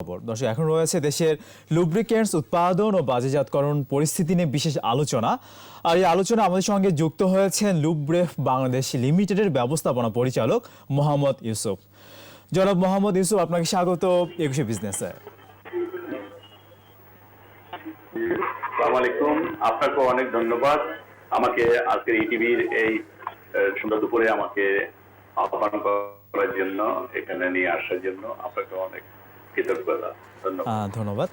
খবর। দর্শক এখন রয়েছে দেশের লুব্রিকেন্টস উৎপাদন ও বাজারজাতকরণ পরিস্থিতি নিয়ে বিশেষ আলোচনা। আর এই আলোচনা আমাদের সঙ্গে যুক্ত হয়েছেন লুব্রেফ বাংলাদেশ লিমিটেডের ব্যবস্থাপনা পরিচালক মোহাম্মদ ইউসুফ। জনাব মোহাম্মদ ইউসুফ আপনাকে স্বাগত একুশে বিজনেসে। আপনাকে অনেক ধন্যবাদ। আমাকে আজকের এই আহ, সুন্দর দুপুরে আমাকে আহ্বান করার জন্য এখানে নিয়ে আসার জন্য আপনাকে অনেক ধন্যবাদ।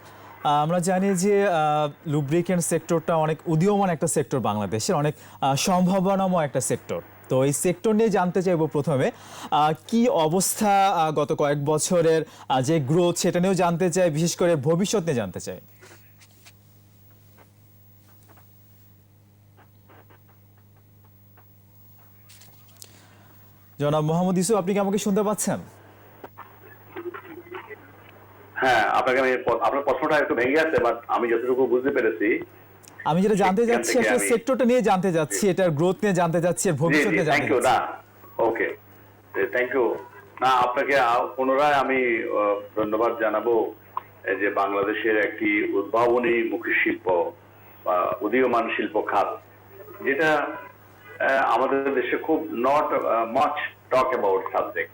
আমরা জানি যে লুব্রিকেন্ট সেক্টরটা অনেক উদীয়মান একটা সেক্টর বাংলাদেশের, অনেক সম্ভাবনাময় একটা সেক্টর তো এই সেক্টর নিয়ে জানতে চাইব প্রথমে কি অবস্থা গত কয়েক বছরের যে গ্রোথ সেটা নিয়েও জানতে চাই, বিশেষ করে ভবিষ্যৎ নিয়ে জানতে চাই। জনাব মোহাম্মদ ইসু আপনি কি আমাকে শুনতে পাচ্ছেন হ্যাঁ আপনাকে আমি আপনার প্রশ্নটা একটু ভেঙে আছে বাট আমি যতটুকু বুঝতে পেরেছি আমি যেটা জানতে যাচ্ছি সেক্টরটা নিয়ে জানতে যাচ্ছি এটার গ্রোথ নিয়ে জানতে যাচ্ছি এর ভবিষ্যৎ নিয়ে জানতে যাচ্ছি না ওকে থ্যাংক ইউ না আপনাকে পুনরায় আমি ধন্যবাদ জানাব যে বাংলাদেশের একটি উদ্ভাবনী মুখী শিল্প বা উদীয়মান শিল্প খাত যেটা আমাদের দেশে খুব not much talk about subject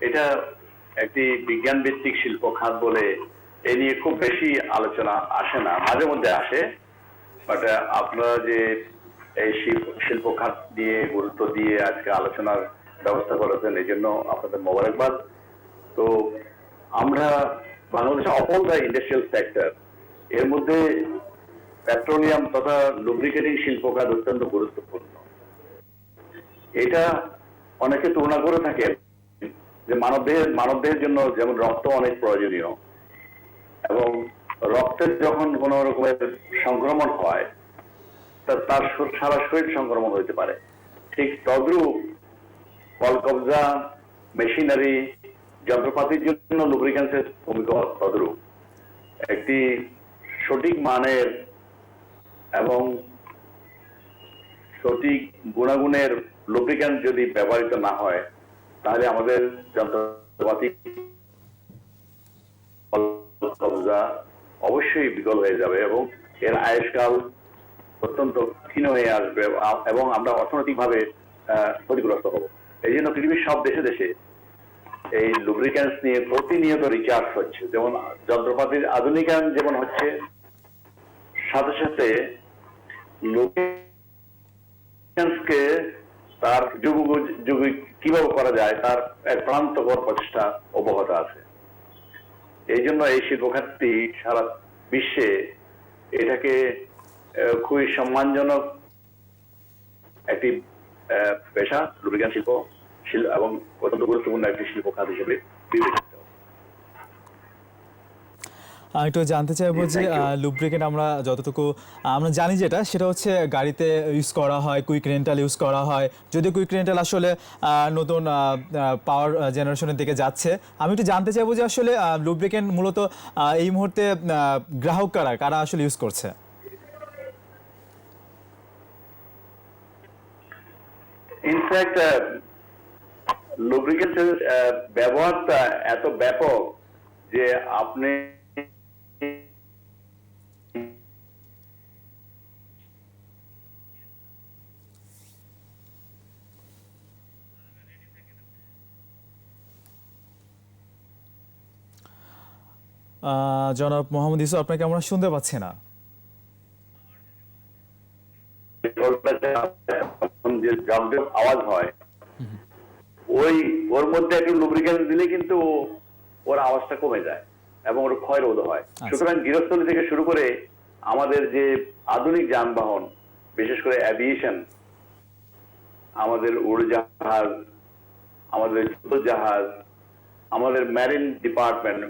এটা একটি বিজ্ঞান ভিত্তিক শিল্প খাত বলে এ নিয়ে খুব বেশি আলোচনা আসে না, মাঝে মধ্যে আসে বাট আপনারা যে এই শিল্প খাত নিয়ে গুরুত্ব দিয়ে আজকে আলোচনার ব্যবস্থা করেছেন, এই জন্য আপনাদের মোবারকবাদ। তো আমরা বাংলাদেশে অপল দ্য ইন্ডাস্ট্রিয়াল সেক্টর এর মধ্যে পেট্রোলিয়াম তথা লুব্রিকেটিং শিল্প খাত অত্যন্ত গুরুত্বপূর্ণ। এটা অনেকে তুলনা করে থাকে যে মানবদেহের মানবদেহের জন্য যেমন রক্ত অনেক প্রয়োজনীয় এবং রক্তের যখন কোনো রকমের সংক্রমণ হয়, তা তার সারা শরীর সংক্রমণ হতে পারে। ঠিক তদ্রুপ কলকবজা মেশিনারি, যন্ত্রপাতির জন্য লুব্রিকেন্সের ভূমিকা তদ্রুপ। একটি সঠিক মানের এবং সঠিক গুণাগুণের লুব্রিক্যান্ট যদি ব্যবহৃত না হয়, তাহলে আমাদের যন্ত্রপাতি কবজা অবশ্যই বিকল হয়ে যাবে এবং এর আয়ুষ্কাল অত্যন্ত ক্ষীণ হয়ে আসবে এবং আমরা অর্থনৈতিকভাবে ক্ষতিগ্রস্ত হব। এই জন্য পৃথিবীর সব দেশে দেশে এই লুব্রিক্যান্স নিয়ে প্রতিনিয়ত রিচার্জ হচ্ছে। যেমন যন্ত্রপাতির আধুনিকায়ন যেমন হচ্ছে, সাথে সাথে লুব্রিক্যান্সকে তার যুগ যুগ কীভাবে করা যায়, তার এক প্রান্তকর প্রচেষ্টা অব্যাহত আছে। এই জন্য এই শিল্প খাতটি সারা বিশ্বে এটাকে খুবই সম্মানজনক একটি পেশা শিল্প শিল্প এবং অত্যন্ত গুরুত্বপূর্ণ একটি শিল্প খাত হিসেবে বিবেচিত। আমি একটু জানতে চাইব যে লুব্রিকেন্ট আমরা যতটুকু আমরা জানি যেটা সেটা হচ্ছে গাড়িতে ইউজ করা হয় কুইক রেন্টাল ইউজ করা হয়। যদি কুইক রেন্টাল আসলে নতুন পাওয়ার জেনারেশনের দিকে যাচ্ছে। আমি একটু জানতে চাইব যে আসলে লুব্রিকেন্ট মূলত এই মুহূর্তে গ্রাহক কারা কারা আসলে ইউজ করছে? ইনফ্যাক্ট লুব্রিকেন্টের ব্যবহারটা এত ব্যাপক যে আপনি জনাব মোহাম্মদ ইসু আপনাকে আমরা শুনতে পাচ্ছি না? যে আওয়াজ হয় ওই ওর মধ্যে একটু লুব্রিকেন্ট দিলে কিন্তু ওর আওয়াজটা কমে যায় এবং ওর ক্ষয় রোধ হয়। সুতরাং গৃহস্থলী থেকে শুরু করে আমাদের যে আধুনিক যানবাহন বিশেষ করে অ্যাভিয়েশন আমাদের উড়োজাহাজ আমাদের জাহাজ আমাদের ম্যারিন ডিপার্টমেন্ট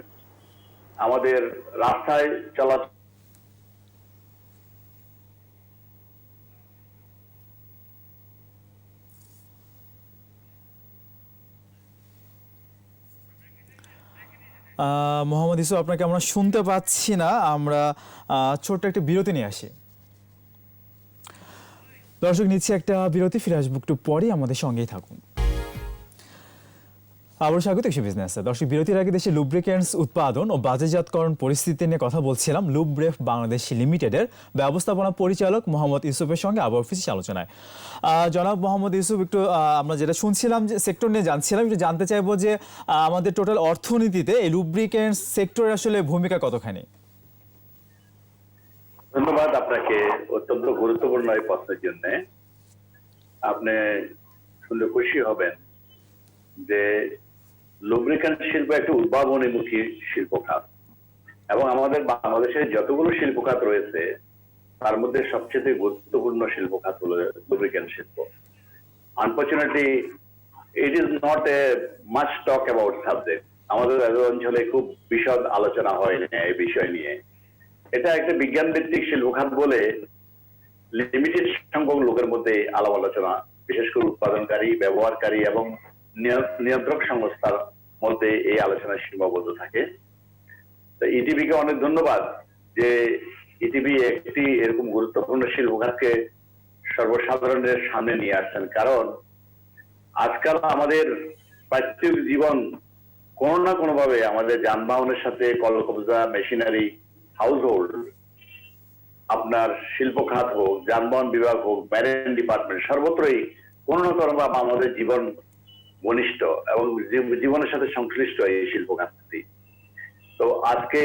আমাদের রাস্তায় আহ, মোহাম্মদ ইসু আপনাকে আমরা শুনতে পাচ্ছি না। আমরা ছোট্ট একটা বিরতি নিয়ে আসি। দর্শক নিচ্ছে একটা বিরতি ফিরে আসব একটু পরে আমাদের সঙ্গেই থাকুন। আবার স্বাগত কৃষি দর্শক, বিরতির আগে দেশে লুব্রিকেন্টস উৎপাদন ও বাজারজাতকরণ পরিস্থিতি নিয়ে কথা বলছিলাম লুব্রেফ বাংলাদেশ লিমিটেডের ব্যবস্থাপনা পরিচালক মোহাম্মদ ইউসুফের সঙ্গে আবার অফিসে আলোচনায়। জনাব মোহাম্মদ ইউসুফ, একটু আমরা যেটা শুনছিলাম যে সেক্টর নিয়ে জানছিলাম, একটু জানতে চাইব যে আমাদের টোটাল অর্থনীতিতে এই লুব্রিকেন্টস সেক্টরের আসলে ভূমিকা কতখানি? ধন্যবাদ আপনাকে অত্যন্ত গুরুত্বপূর্ণ এই প্রশ্নের জন্য। আপনি শুনলে খুশি হবেন যে লুব্রিকান্ট শিল্প একটি উদ্ভাবনীমুখী শিল্প খাত এবং আমাদের বাংলাদেশের যতগুলো শিল্প খাত রয়েছে, তার মধ্যে সবচেয়ে গুরুত্বপূর্ণ শিল্প খাত হলো লুব্রিকান্ট শিল্প। Unfortunately it is not a much talk about subject আমাদের অঞ্চলে খুব বিশদ আলোচনা হয় না এই বিষয় নিয়ে। এটা একটা বিজ্ঞান ভিত্তিক শিল্প খাত বলে লিমিটেড সংখ্যক লোকের মধ্যে আলাপ আলোচনা, বিশেষ করে উৎপাদনকারী, ব্যবহারকারী এবং নিয়- নিয়ন্ত্রক সংস্থার মধ্যে এই আলোচনা সীমাবদ্ধ থাকে। তো ইটিভিকে অনেক ধন্যবাদ যে ইটিভি একটি এরকম গুরুত্বপূর্ণ শিল্প খাতকে সর্বসাধারণের সামনে নিয়ে আসছেন। কারণ আজকাল আমাদের পারিবারিক জীবন কোনো না কোনো ভাবে আমাদের যানবাহনের সাথে কলকবজা, মেশিনারি হাউস হোল্ড আপনার শিল্প খাত হোক, যানবাহন বিভাগ হোক ম্যারিন ডিপার্টমেন্ট সর্বত্রই কোনো না কোনো ভাবে আমাদের জীবন ঘনিষ্ঠ এবং জীবনের সাথে সংশ্লিষ্ট এই শিল্প খাতটি তো আজকে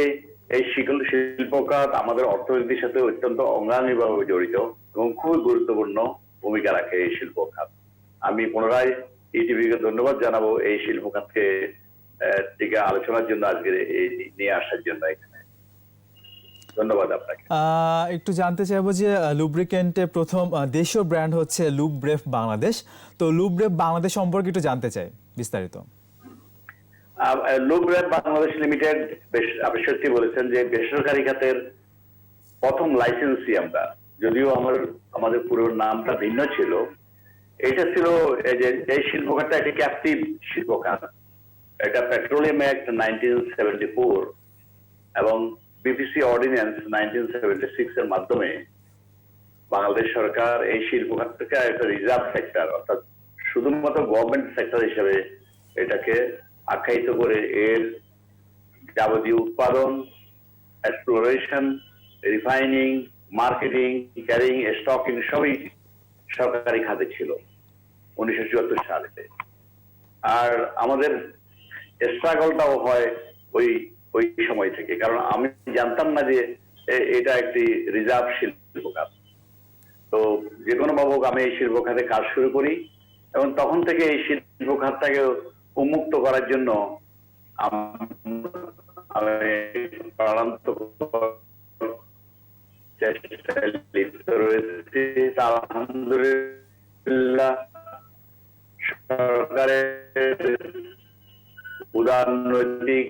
এই শিকল শিল্প খাত আমাদের অর্থনীতির সাথে অত্যন্ত অঙ্গাঙ্গিভাবে জড়িত এবং খুবই গুরুত্বপূর্ণ ভূমিকা রাখে এই শিল্প খাত আমি পুনরায় ইটিভিকে ধন্যবাদ জানাব এই শিল্প খাতকে আহ, থেকে আলোচনার জন্য আজকে নিয়ে আসার জন্য। ধন্যবাদ আপনাকে। একটু জানতে চাইব যে লুব্রিকেন্টের প্রথম দেশীয় ব্র্যান্ড হচ্ছে লুব্রেফ বাংলাদেশ তো লুব্রেফ বাংলাদেশ সম্পর্কে একটু জানতে চাই বিস্তারিত। লুব্রেড বাংলাদেশ লিমিটেড বেশ আপনি সত্যি বলেছেন যে বেসরকারি খাতের প্রথম লাইসেন্সি আমরা। যদিও আমার আমাদের পুরো নামটা ভিন্ন ছিল। এটা ছিল এই শিল্প খাতটা একটি ক্যাপটিভ শিল্প খাত এটা petroleum act nineteen seventy four এবং BPC ordinance nineteen seventy six এর মাধ্যমে বাংলাদেশ সরকার এই শিল্প খাতটাকে একটা রিজার্ভ সেক্টর অর্থাৎ শুধুমাত্র গভর্নমেন্ট সেক্টর হিসেবে এটাকে আখ্যায়িত করে এর যাবতীয় উৎপাদন exploration refining marketing carrying stocking সবই সরকারি খাতে ছিল উনিশশো চুয়াত্তর সালে। আর আমাদের স্ট্রাগলটাও হয় ওই ওই সময় থেকে। কারণ আমি জানতাম না যে এটা একটি রিজার্ভ শিল্প খাত তো যে কোনো বাবু আমি এই শিল্প খাতে কাজ শুরু করি এবং তখন থেকে এই শিল্প খাতটাকে উন্মুক্ত করার জন্য লিপ্ত রয়েছি। আলহামদুলিল্লাহ সরকারের উদারনৈতিক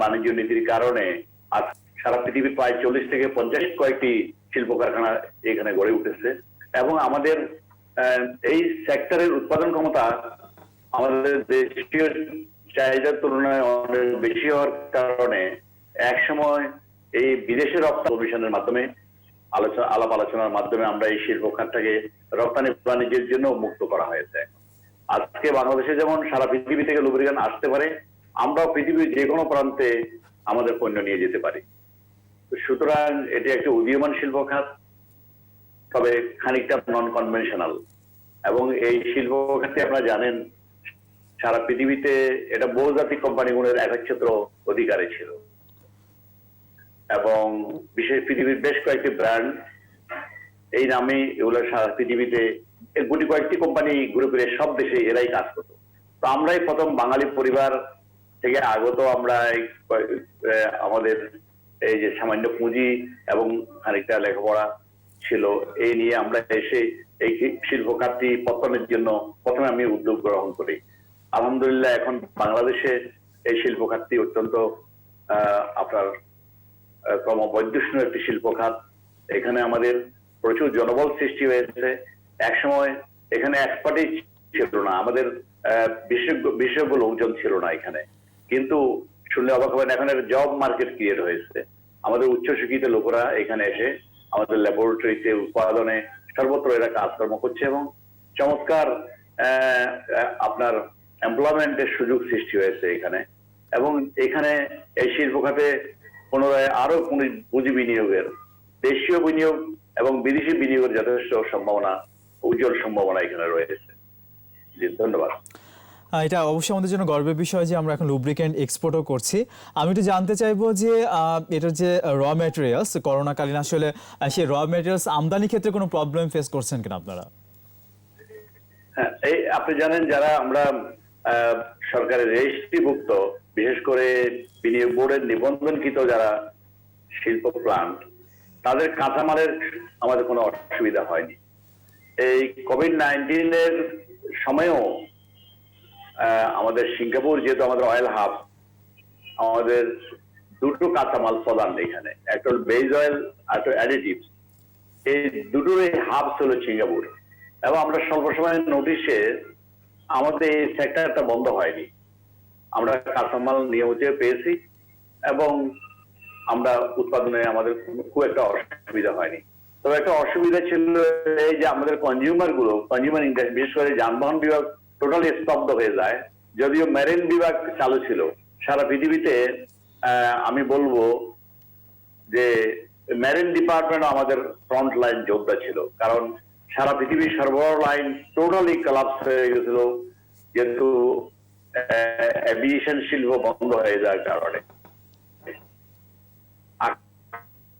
বাণিজ্য নীতির কারণে আজ সারা পৃথিবীর প্রায় চল্লিশ থেকে পঞ্চাশ কয়েকটি শিল্প কারখানা এখানে গড়ে উঠেছে এবং আমাদের এই সেক্টরের উৎপাদন ক্ষমতা আমাদের দেশীয় চাহিদার তুলনায় অনেক বেশি হওয়ার কারণে একসময় এই বিদেশে রপ্তানি কমিশনের মাধ্যমে, আলোচনা, আলাপ আলোচনার মাধ্যমে আমরা এই শিল্প খাতটাকে রপ্তানি বাণিজ্যের জন্য মুক্ত করা হয়েছে। আজকে বাংলাদেশে যেমন সারা পৃথিবী থেকে লুব্রিকান আসতে পারে, আমরাও পৃথিবীর যে কোনো প্রান্তে আমাদের পণ্য নিয়ে যেতে পারি। সুতরাং এটি একটি উদীয়মান শিল্প খাত তবে খানিকটা নন কনভেনশনাল এবং এই শিল্প খাতে আপনারা জানেন, সারা পৃথিবীতে এটা বহুজাতিক কোম্পানিগুলোর একচ্ছত্র অধিকারে ছিল। এবং বিশেষ পৃথিবীর বেশ কয়েকটি ব্র্যান্ড, এই নামে এগুলো সারা পৃথিবীতে এর গুটি কয়েকটি কোম্পানি গ্রুপের সব দেশে এরাই কাজ করতো। তো আমরাই প্রথম বাঙালি পরিবার থেকে আগত আমরা আমাদের এই যে সামান্য পুঁজি এবং খানিকটা লেখাপড়া ছিল, এই নিয়ে আমরা এসে এই শিল্প খাতটি পতনের জন্য প্রথমে আমি উদ্যোগ গ্রহণ করি। আলহামদুলিল্লাহ এখন বাংলাদেশে এই শিল্প খাতটি অত্যন্ত আপনার ক্রমবর্ধমান একটি শিল্প খাত এখানে আমাদের প্রচুর জনবল সৃষ্টি হয়েছে। একসময় এখানে এক্সপার্টিস ছিল না, আমাদের বিশেষজ্ঞ বিশেষজ্ঞ লোকজন ছিল না এখানে। কিন্তু শুনলে অবাক হবেন, এখন একটা জব মার্কেট ক্রিয়েট হয়েছে। আমাদের উচ্চশিক্ষিত লোকেরা এখানে এসে আমাদের ল্যাবরেটরিতে উৎপাদনে সর্বত্র এরা কাজকর্ম করছে এবং চমৎকার আপনার এমপ্লয়মেন্টের সুযোগ সৃষ্টি হয়েছে এখানে। এবং এখানে এই শিল্প খাতে পুনরায় আরও পুঁজি বিনিয়োগের, দেশীয় বিনিয়োগ এবং বিদেশি বিনিয়োগের যথেষ্ট সম্ভাবনা উজ্জ্বল সম্ভাবনা এখানে রয়েছে। জি ধন্যবাদ। এটা অবশ্যই আমাদের জন্য গর্বের বিষয় যে আমরা এখন লুব্রিক্যান্ট এক্সপোর্টও করছি। আমি একটু জানতে চাইব যে এটার যে র ম্যাটেরিয়ালস করোনাকালীন আসলে সেই র ম্যাটেরিয়ালস আমদানি ক্ষেত্রে কোনো প্রবলেম ফেস করছেন কিনা আপনারা? হ্যাঁ এই আপনি জানেন যারা আমরা সরকারের রেজিস্ট্রিভুক্ত বিশেষ করে বিনিয়োগ বোর্ডের নিবন্ধনকৃত যারা শিল্প প্লান্ট তাদের কাঁচামালের আমাদের কোনো অসুবিধা হয়নি। এই কোভিড নাইন্টিনের সময়েও আমাদের সিঙ্গাপুর যেহেতু আমাদের অয়েল হাব আমাদের দুটো কাঁচামাল প্রদান এখানে। একটা বেজ অয়েল আর একটা অ্যাডিটিভ এই দুটোরই হাব ছিল সিঙ্গাপুর। এবং আমরা স্বল্প সময়ের নোটিশে আমাদের এই সেক্টরটা বন্ধ হয়নি। আমরা কাঁচামাল নিয়মিত পেয়েছি এবং আমরা উৎপাদনে আমাদের খুব একটা অসুবিধা হয়নি। তবে একটা অসুবিধা ছিল এই যে আমাদের কনজিউমারগুলো কনজিউমার ইন্ডাস্ট্রি বিশেষ করে যানবাহন বিভাগ টোটালি স্তব্ধ হয়ে যায়। যদিও মেরিন বিভাগ চালু ছিল, সারা পৃথিবীতে আমি বলব যে মেরিন ডিপার্টমেন্ট আমাদের ফ্রন্ট লাইন যোদ্ধা ছিল। কারণ সারা পৃথিবীর সরবরাহ লাইন টোটালি কলাপস হয়ে গেছিল, যেহেতু অ্যাভিয়েশন শিল্প বন্ধ হয়ে যাওয়ার কারণে।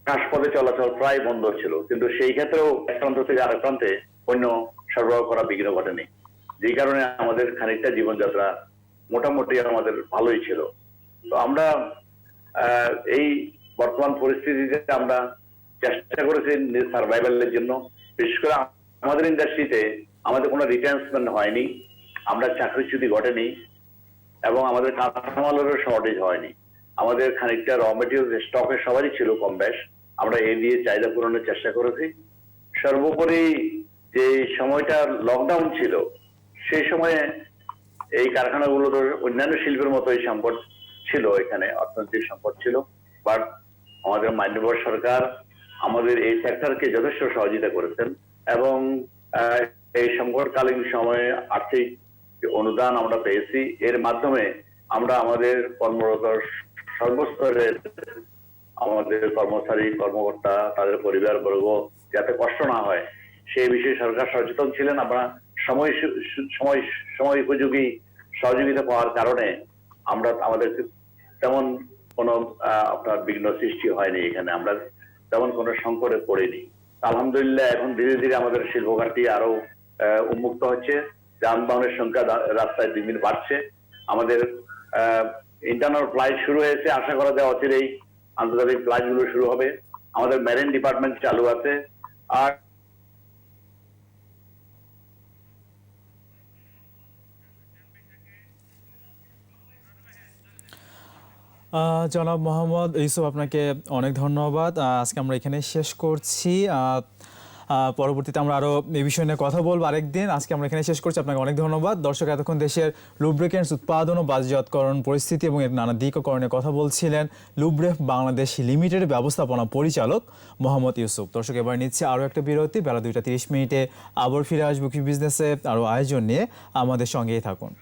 আকাশপথে চলাচল প্রায় বন্ধ ছিল, কিন্তু সেই ক্ষেত্রেও এক প্রান্ত থেকে আরেক প্রান্তে পণ্য সরবরাহ করা বিঘ্ন ঘটেনি। যেই কারণে আমাদের খানিকটা জীবনযাত্রা মোটামুটি আমাদের ভালোই ছিল। তো আমরা এই বর্তমান পরিস্থিতিতে আমরা চেষ্টা করেছি সার্ভাইভালের জন্য। বিশেষ করে আমাদের ইন্ডাস্ট্রিতে আমাদের কোনো রিটার্নসমেন্ট হয়নি, আমরা চাকরিচ্যুতি ঘটেনি এবং আমাদের কাঁচামালেরও শর্টেজ হয়নি। আমাদের খানিকটা র মেটেরিয়াল স্টকে সবারই ছিল কম বেশ। আমরা এই দিয়ে চাহিদা পূরণের চেষ্টা করেছি। সর্বোপরি যে সময়টা লকডাউন ছিল সেই সময়ে এই কারখানাগুলোর অন্যান্য শিল্পের মতো এই সংকট ছিল, এখানে অর্থনৈতিক সংকট ছিল। বাট আমাদের মান্যবর সরকার আমাদের এই সেক্টরকে যথেষ্ট সহযোগিতা করেছেন এবং এই সংকটকালীন সময়ে আর্থিক অনুদান আমরা পেয়েছি, এর মাধ্যমে আমরা আমাদের কর্মরত সর্বস্তরের আমাদের কর্মচারী কর্মকর্তা তাদের পরিবার বর্গ যাতে কষ্ট না হয়। সেই বিষয়ে সরকার সচেতন ছিলেন। আমরা সময় সময় সময় উপযোগী সহযোগিতা পাওয়ার কারণে আমরা আমাদের তেমন কোনো আপনার বিঘ্ন সৃষ্টি হয়নি এখানে। আমরা তেমন কোনো সংকটে পড়িনি। আলহামদুলিল্লাহ এখন ধীরে ধীরে আমাদের শিল্পঘাটটি আরও আহ, উন্মুক্ত হচ্ছে। যানবাহনের সংখ্যা রাস্তায় দিন দিন বাড়ছে। আমাদের ইন্টারনাল ফ্লাইট শুরু হয়েছে, আশা করা যায় অচিরেই আন্তর্জাতিক ফ্লাইটগুলো শুরু হবে। আমাদের মেরিন ডিপার্টমেন্ট চালু আছে। আর জনাব মোহাম্মদ ইউসুফ, আপনাকে অনেক ধন্যবাদ। আজকে আমরা এখানে শেষ করছি। পরবর্তীতে আমরা আরও এই বিষয় নিয়ে কথা বলব আরেকদিন। আজকে আমরা এখানে শেষ করছি। আপনাকে অনেক ধন্যবাদ। দর্শক, এতক্ষণ দেশের লুব্রিকেন্টস উৎপাদন ও বাজারজাতকরণ পরিস্থিতি এবং এর নানা দিক কথা বলছিলেন লুব্রেফ বাংলাদেশ লিমিটেড ব্যবস্থাপনা পরিচালক মোহাম্মদ ইউসুফ। দর্শক, এবার নিচ্ছে আরও একটা বিরতি। বেলা দুইটা তিরিশ মিনিটে আবার ফিরে আসব কি বিজনেসে আরও আয়োজন নিয়ে আমাদের সঙ্গেই থাকুন।